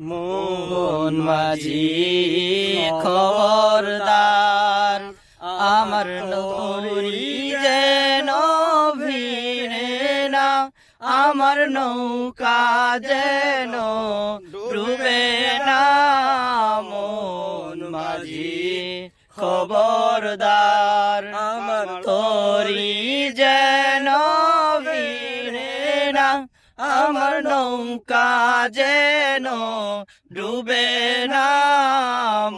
মোহন মাঝি, খবরদার, আমার নৌরি যেন ভিড়ে না, আমার নৌকা যেন ডুবে না। মন মাঝি, খবরদার আমার নৌকা যেন ডুবে না,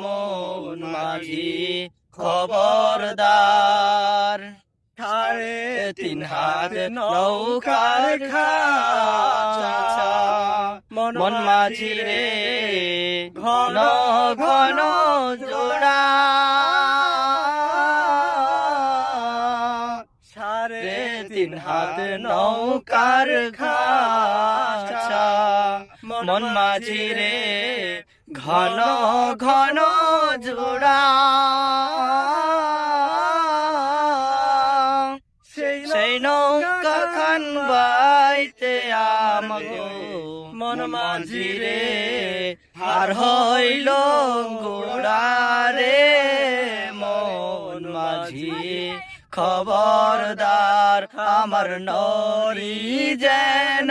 মন মাঝি খবরদার। সাড়ে তিন হাত নৌকার খাচা, মন মাঝি রে, ঘন ঘন জোড়া। সাড়ে তিন হাত নৌকার খাচা মন মাঝি রে ঘন ঘন জোড়া। সেই নৌকা খান বাইতে আমাকে মন মাঝি রে আর হইল গোড়া রে। মন মাঝি খবরদার আমার নরি যেন